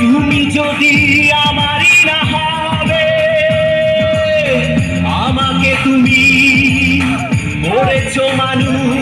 তুমি যদি আমারই না হবে আমাকে তুমি করেছ মানুষ।